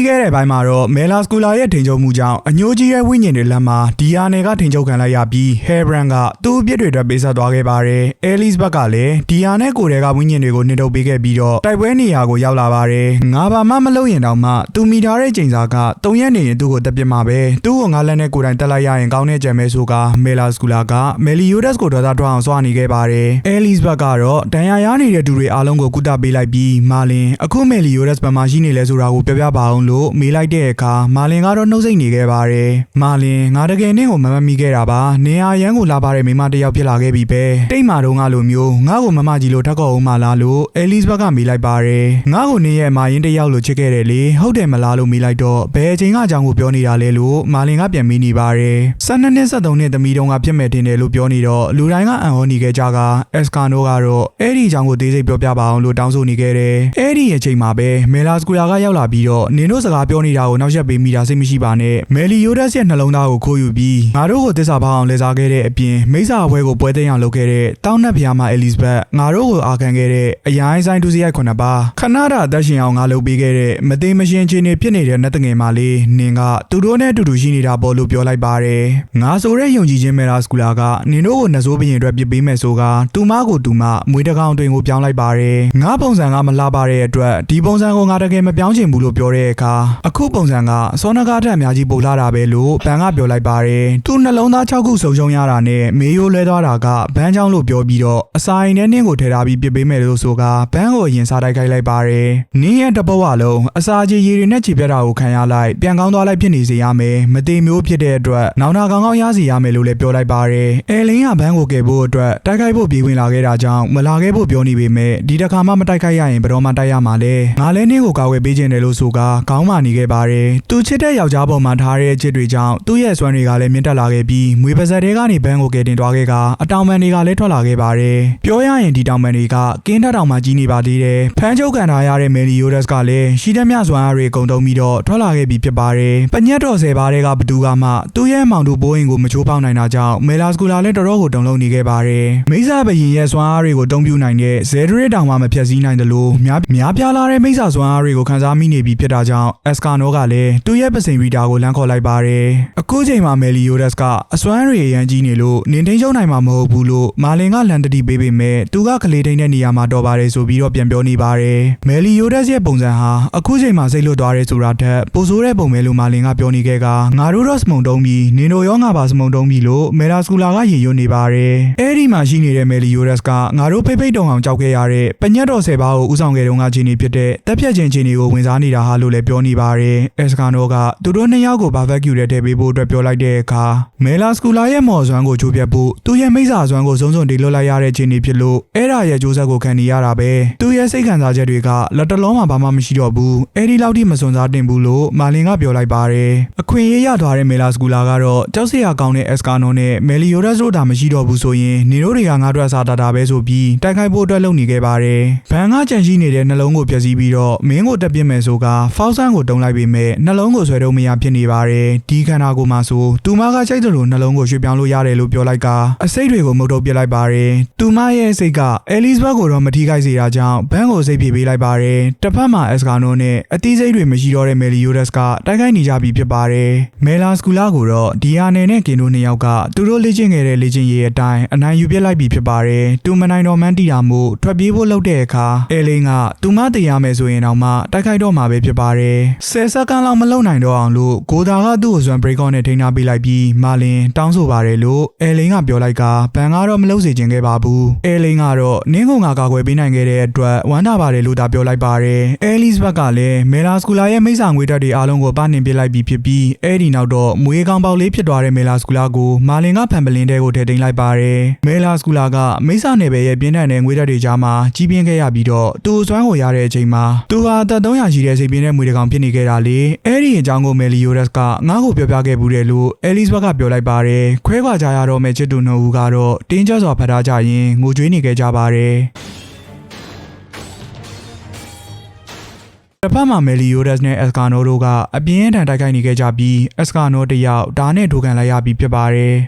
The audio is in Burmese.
ပြီးခဲ့တဲ့ပိုင်းမှာတော့မဲလာစကူလာရဲ့ထိန်ချုပ်မှုကြောင့်အညိုကြီးရဲ့ဝိညာဉ်တွေလက်မှာဒီယာနယ်ကထိန်ချုပ်ခံလိုက်ရပြီးဟဲဘရန်ကသူ့အပြစ်တွေအတွက်ပေးဆက်သွားခဲ့ပါတယ်။အဲလစ်ဘက်ကလည်းဒီယာနဲ့ကိုယ်တွေကဝိညာဉ်တွေကိုနှင်ထုတ်ပေးခဲ့ပြီးတော့တိုက်ပွဲနေရာကိုရောက်လာပါတယ်။ငါဘာမှမလုပ်ရင်တောင်မှသူမိထားတဲ့ချိန်စာကတုံရက်နေရင်သူ့ကိုတက်ပြစ်မှာပဲ။သူ့ကိုငါလက်နဲ့ကိုယ်တိုင်တက်လိုက်ရရင်ကောင်းတဲ့ကြံမဲဆိုကမဲလာစကူလာကမဲလီယိုဒက်စ်ကိုဒေါသထွက်အောင်စွာနေခဲ့ပါတယ်။အဲလစ်ဘက်ကတော့ဒဏ်ရာရနေတဲ့သူတွေအားလုံးကိုကုသပေးလိုက်ပြီးမာလင်အခုမဲလီယိုဒက်စ်ဘက်မှာရှိနေလဲဆိုတာကိုပြောပြပါအောင်လို့မေးလိုက်တဲ့အခါမာလင်ကတော့နှုတ်ဆက်နေခဲ့ပါတယ်။မာလင်ငါတကယ်နင့်ကိုမမမိခဲ့တာပါ။နေရာရန်ကိုလာပါတဲ့မိမတစ်ယောက်ဖြစ်လာခဲ့ပြီပဲ။တိတ်မာတော့ငါလိုမျိုးငါ့ကိုမမကြီးလို့ထက်ကောက်အောင်မလားလို့အဲလစ်ဘက်ကမေးလိုက်ပါတယ်။ငါ့ကိုနေရဲ့မာရင်တစ်ယောက်လိုချစ်ခဲ့တယ်လေ။ဟုတ်တယ်မလားလို့မေးလိုက်တော့ဘယ်အချိန်ကအကြောင်းကိုပြောနေတာလဲလို့မာလင်ကပြန်မေးနေပါတယ်။12နှစ်73နှစ်သမီးတုန်းကဖြစ်မဲ့တင်တယ်လို့ပြောနေတော့လူတိုင်းကအံ့ဩနေခဲ့ကြကအက်စကာနိုကတော့အဲ့ဒီအကြောင်းကိုသေးစိတ်ပြောပြပါအောင်လို့တောင်းဆိုနေခဲ့တယ်။အဲ့ဒီအချိန်မှာပဲမဲလာစကူလာကရောက်လာပြီးတော့နင်တို့စကားပြောနေတာကိုနောက်ရက်ပေးမိတာစိတ်မရှိပါနဲ့။မဲလီယိုဒက်စ်ရဲ့နှလုံးသားကိုခိုးယူပြီးငါတို့ကိုတစ္ဆာပေါအောင်လဲစားခဲ့တဲ့အပြင်မိစ္ဆာအပွဲကိုပွဲသိမ်းအောင်လုပ်ခဲ့တဲ့တောင်းနှက်ဖျားမအဲလစ်ဘတ်ငါတို့ကိုအာခံခဲ့တဲ့အရိုင်းဆိုင်ဒူစီရိုက်ခုနှစ်ပါးခဏတာအသက်ရှင်အောင်ငါလုပ်ပေးခဲ့တဲ့မသိမရှင်ချင်းနေဖြစ်နေတဲ့နတ်တငယ်မလေးနင်ကသူတို့နဲ့အတူတူရှိနေတာပေါ့လို့ပြောလိုက်ပါတယ်။ငါဆိုတဲ့ယုံကြည်ခြင်းမဲလာစကူလာကနင်တို့ကိုနှစိုးပရင်အတွက်ပြစ်ပေးမယ်ဆိုကသူမကိုသူမမွေးတကောင်တွင်ကိုပြောင်းလိုက်ပါတယ်။ငါပုံစံကမလှပါတဲ့အတွက်ဒီပုံစံကိုငါတကယ်မပြောင်းချင်ဘူးလို့ပြောတဲ့အခါအခုပုံစံကစောနကားထက်အများကြီးပိုလာတာပဲလို့ဘန်ကပြောလိုက်ပါတယ်။သူနှလုံးသား6ခုစုံရှုံရတာနဲ့မေယိုလဲသွားတာကဘန်းချောင်းလို့ပြောပြီးတော့အစာအိမ်ထဲနင်းကိုထည့်ထားပြီးပြစ်ပေးမယ်လို့ဆိုကဘန်းကိုအရင်စားတိုက်ခိုက်လိုက်ပါတယ်။နင်းရဲ့တဘဝလုံးအစာကြီးရည်တွေနဲ့ခြေပြတ်တာကိုခံရလိုက်ပြန်ကောင်းသွားလိုက်ဖြစ်နေစေရမယ်။မတေမျိုးဖြစ်တဲ့အတွက်နောင်နာကောင်းကောင်းရစီရမယ်လို့လည်းပြောလိုက်ပါတယ်။အဲလင်းကဘန်းကိုကယ်ဖို့အတွက်တိုက်ခိုက်ဖို့ပြေးဝင်လာခဲ့တာကြောင့်မလာခဲ့ဖို့ပြောနေပေမဲ့ဒီတစ်ခါမှမတိုက်ခိုက်ရရင်ဘယ်တော့မှတိုက်ရမှာလဲ။ငါလည်းနင်းကိုကာဝယ်ပေးခြင်းတယ်လို့ဆိုကခေါင်းမာနေခဲ့ပါတယ်။သူချစ်တဲ့ယောက်ျားပေါ်မှာထားတဲ့ချစ်တွေကြောင့်သူ့ရဲ့စွမ်းတွေကလည်းမြင့်တက်လာခဲ့ပြီးမွေပါဇက်တွေကနေဘန်းကိုကယ်တင်သွားခဲ့ကအတောင်ပန်တွေကလည်းထွက်လာခဲ့ပါတယ်။ပြောရရင်ဒီတောင်ပန်တွေကကင်းထက်တောင်မှကြီးနေပါသေးတယ်။ဖမ်းချုပ်ခံထားရတဲ့မယ်လီယိုဒက်စ်ကလည်းရှိတဲ့မြစွမ်းအားတွေအကုန်တုံးပြီးတော့ထွက်လာခဲ့ပြီးဖြစ်ပါတယ်။ပညက်တော်ဆယ်ပါးတွေကဘသူကမှသူ့ရဲ့မောင်တို့ဘိုးအိမ်ကိုမချိုးပေါက်နိုင်တာကြောင့်မဲလာစကူလာလည်းတော်တော်ကိုတုံလုံးနေခဲ့ပါတယ်။မိစ္ဆာဘရင်ရဲ့စွမ်းအားတွေကိုတုံးပြနိုင်တဲ့ဇဲဒရစ်တောင်မှမဖြတ်စည်းနိုင်တယ်လို့များများပြားလာတဲ့မိစ္ဆာစွမ်းအားတွေကိုခန်းစားမိနေပြီဖြစ်တာကြောင့်အက်စကာနိုကလည်းသူ့ရဲ့ပစိန်ရီတာကိုလမ်းခေါ်လိုက်ပါတယ်။အခုချိန်မှာမယ်လီယိုဒက်စ်ကအစွမ်းတွေအရန်ကြီးနေလို့နင်ထိန်ချုံနိုင်မှာမဟုတ်ဘူးလို့မာလင်ကလန်တတီပေးပေမဲ့သူကကလေးထိန်တဲ့နေရာမှာတော်ပါတယ်ဆိုပြီးတော့ပြန်ပြောနေပါတယ်။မယ်လီယိုဒက်စ်ရဲ့ပုံစံဟာအခုချိန်မှာစိတ်လွတ်သွားတယ်ဆိုတာထက်ပိုဆိုးတဲ့ပုံပဲလို့မာလင်ကပြောနေခဲ့ကငါတို့တော့စမုံတုံးပြီးနင်တို့ရောငါပါစမုံတုံးပြီးလို့မဲလာစကူလာကရေရွတ်နေပါတယ်။အဲ့ဒီမှာရှိနေတဲ့မယ်လီယိုဒက်စ်ကငါတို့ဖိတ်ဖိတ်တုံအောင်ကြောက်ခဲ့ရတဲ့ပညက်တော်ဆယ်ပါးကိုဥဆောင်ခဲ့တုန်းကခြေနေဖြစ်တဲ့တက်ဖြတ်ခြင်းခြေနေကိုဝင်စားနေတာဟာလို့လည်းပြောနေပါတယ်။အက်စကာနိုကသူတို့နှစ်ယောက်ကိုဘာဘက်ကျူတဲ့ထည့်ပေးဖို့အတွက်ပြောလိုက်တဲ့အခါမဲလာစကူလာရဲ့မော်စွမ်းကိုချိုးပြတ်ဖို့သူ့ရဲ့မိစ္ဆာစွမ်းကိုစုံစုံတီလွတ်လိုက်ရတဲ့ခြေနေဖြစ်လို့အဲ့ဒါရဲ့ကြိုးစားကိုခံနေရတာပဲသူ့ရဲ့စိတ်ခံစားချက်တွေကလက်တလုံးမှာဘာမှမရှိတော့ဘူးအဲ့ဒီလောက်ထိမစွန်စားတင်ဘူးလို့မာလင်ကပြောလိုက်ပါတယ်အခွင့်အရေးရသွားတဲ့မဲလာစကူလာကတော့ကြောက်စရာကောင်းတဲ့အက်စကာနိုနဲ့မယ်လီယိုဒက်စ်တို့ဒါမရှိတော့ဘူးဆိုရင်နေတို့တွေကငါတို့အစားတာတာပဲဆိုပြီးတိုက်ခိုက်ဖို့အတွက်လုပ်နေခဲ့ပါတယ်ဘန်ကကြံရှိနေတဲ့နှလုံးကိုဖျက်ဆီးပြီးတော့မင်းကိုတက်ပြစ်မယ်ဆိုကဖောက်ဆန်းကိုတုံးလိုက်ပေမဲ့နှလုံးကိုဆွဲတော့မရဖြစ်နေပါတယ်ဒီခန္ဓာကိုယ်မှာဆိုသူမကချိုက်တယ်လို့နှလုံးကိုရွှေ့ပြောင်းလို့ရတယ်လို့ပြောလိုက်ကအစိတ်တွေကိုမုတ်ထုတ်ပစ်လိုက်ပါတယ်သူမရဲ့စိတ်ကအဲလစ်ဘတ်ကိုတော့မထိခိုက်စေတာကြောင့်ဘန်ကိုစိတ်ပြေးပေးလိုက်ပါတယ်တစ်ဖက်မှာအက်စကာနိုနဲ့အသီးစိတ်တွေမရှိတော့တဲ့မယ်လီယိုဒက်စ်ကတိုက်ခိုက်နေကြပြီဖြစ်ပါတယ်မဲလာစကူလာကိုတော့ဒီယာနယ်နဲ့ကင်တို့နှစ်ယောက်ကသူတို့လေ့ကျင့်ခဲ့တဲ့လေ့ကျင့်ရေးအတိုင်းအနိုင်ယူပစ်လိုက်ပြီဖြစ်ပါတယ်သူမနိုင်တော်မှန်းတီတာမို့ထွက်ပြေးဖို့လုပ်တဲ့အခါအဲလင်းကသူမတရားမယ်ဆိုရင်တော့မှတိုက်ခိုက်တော့မှာပဲဖြစ်ပါတယ်ဆယ်စက္ကန့်လောက်မလုံနိုင်တော့အောင်လို့ဂိုဒါကသူ့ကိုဇွမ်ဘရိကော့နဲ့ထိန်းထားပေးလိုက်ပြီးမာလင်တောင်းဆိုပါတယ်လို့အဲလင်းကပြောလိုက်ကဘန်ကတော့မလုပ်စေချင်ခဲ့ပါဘူးအဲလင်းကတော့နင်းကုံကကာကွယ်ပေးနိုင်ခဲ့တဲ့အတွက်ဝမ်းသာပါတယ်လို့သာပြောလိုက်ပါတယ်အဲလစ်ဘက်ကလည်းမဲလာစကူလာရဲ့မိစ္ဆာငွေတက်တွေအားလုံးကိုပနှင်ပစ်လိုက်ပြီးဖြစ်ပြီးအဲ့ဒီနောက်တော့မွေးကောင်ပေါက်လေးဖြစ်သွားတဲ့မဲလာစကူလာကိုမာလင်ကဖန်ပလင်းတဲကိုထည့်သိမ်းလိုက်ပါတယ်မဲလာစကူလာကမိစ္ဆာနယ်ပယ်ရဲ့ပြင်းထန်တဲ့ငွေတက်တွေကြားမှာကြီးပြင်းခဲ့ရပြီးတော့သူ့စွမ်းကိုရတဲ့အချိန်မှာသူဟာအသက်300ရှိတဲ့စိတ်ပြင်းတဲ့မွေတကောင်ဖြစ်နေခဲ့တာလေအဲ့ဒီအကြောင်းကိုမယ်လီယိုဒက်စ်ကငါ့ကိုပြောပြခဲ့ဘူးတယ်လို့အဲလစ်ဘက်ကပြောလိုက်ပါတယ်ခွဲခွာကြရတော့မဲ့ချစ်သူနှစ်ဦးကတော့တင်းကျပ်စွာဖတ်ထားကြရင်ငိုကြွေးနေခဲ့ကြပါတယ်တစ်ဖက်မှာမယ်လီယိုဒက်စ်နဲ့အက်စကာနိုတို့ကအပြင်းအထန်တိုက်ခိုက်နေခဲ့ကြပြီးအက်စကာနိုတယောက်ဒါနဲ့ထိုးကန်လိုက်ရပြီးဖြစ်ပါတယ်